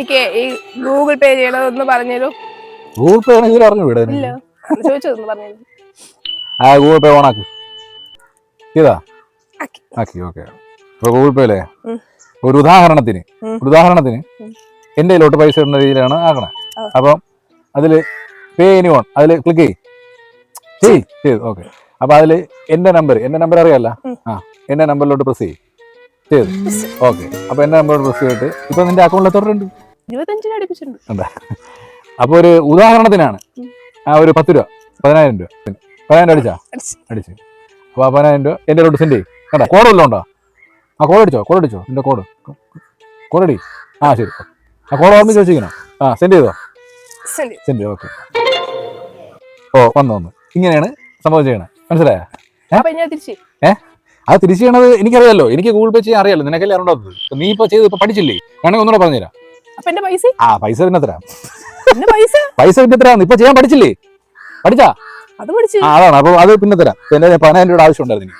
എനിക്ക് ഈ ഗൂഗിൾ പേ ചെയ്യണതെന്ന് പറഞ്ഞു ഗൂഗിൾ പേ ആണെങ്കിൽ അറിഞ്ഞു വിടാ ഇല്ല. ചോദിച്ചതൊന്ന് പറഞ്ഞു ആ ഗൂഗിൾ പേ ഓണാക്ക്. ഇതാ. ആക്കി. ഓക്കെ അപ്പോൾ ഗൂഗിൾ പേ അല്ലേ? ഒരു ഉദാഹരണത്തിന്. ഒരു ഉദാഹരണത്തിന് എന്റെ എന്റെ കയ്യിലോട്ട് പൈസ ഇടുന്ന രീതിയിലാണ് ആക്കണേ. അപ്പം അതിൽ പേ എനി ഓൺ അതിൽ ക്ലിക്ക് ചെയ്യ് ചെയ്യ് ചെയ്തു ഓക്കെ അപ്പോൾ അതിൽ എന്റെ നമ്പർ എന്റെ നമ്പർ അറിയാല്ല? ആ എന്റെ നമ്പറിലോട്ട് പ്രസ് ചെയ്യ്. ചെയ്തു. ഓക്കെ അപ്പോൾ എന്റെ നമ്പറിലോട്ട് പ്രസ് ചെയ്തിട്ട് ഇപ്പൊ നിന്റെ അക്കൗണ്ടിൽ എത്ര ഉണ്ട്? ഇരുപത്തഞ്ചിന് അടുപ്പിച്ചിട്ടുണ്ട്. അപ്പൊ അപ്പോൾ ഒരു ഉദാഹരണത്തിനാണ് ആ ഒരു പത്ത് രൂപ പതിനായിരം രൂപ. പതിനായിരം രൂപ അടിച്ചാ? അടിച്ചു. അപ്പൊ ആ പതിനായിരം രൂപ എന്റെ കൂടെ സെൻഡ് ചെയ്യും കേട്ടോ കോഡ് വല്ലതും ഉണ്ടോ? ആ കോഡ് അടിച്ചോ? കോഡ് അടിച്ചോ? എന്റെ കോഡ് കോഡ് അടി. ആ ശരി. ആ കോഡ് ഓർമ്മിച്ച് വെച്ചിരിക്കണോ ആ സെൻഡ് ചെയ്തോ. സെൻഡ് ചെയ്തോ. ഓക്കെ ഓ വന്നു വന്നു. ഇങ്ങനെയാണ് സംഭവം ചെയ്യണത് മനസ്സിലായോ? തിരിച്ച് അത് തിരിച്ചു ചെയ്യണത് എനിക്കറിയാലോ. എനിക്ക് ഗൂഗിൾ പേ ചെയ്യാൻ അറിയാലോ. നിനക്കല്ലേ അറിയാത്തത് നീ ഇപ്പൊ ചെയ്ത് ഇപ്പൊ പഠിച്ചില്ലേ? വേണമെങ്കിൽ ഒന്നുകൂടെ പറഞ്ഞുതരാം. എന്റെ പൈസ? ആ പൈസ പിന്നെ തരാം. എന്റെ പൈസ? പൈസ പിന്നെ തരാം. ഇപ്പൊ ചെയ്യാൻ പഠിച്ചില്ലേ? പഠിച്ചാ? അത് പഠിച്ചു. ആ അതാണ്. അപ്പൊ അത് പിന്നെ തരാം. എന്റെ പതിനായിരം രൂപയുടെ ആവശ്യം ഉണ്ടായിരുന്നു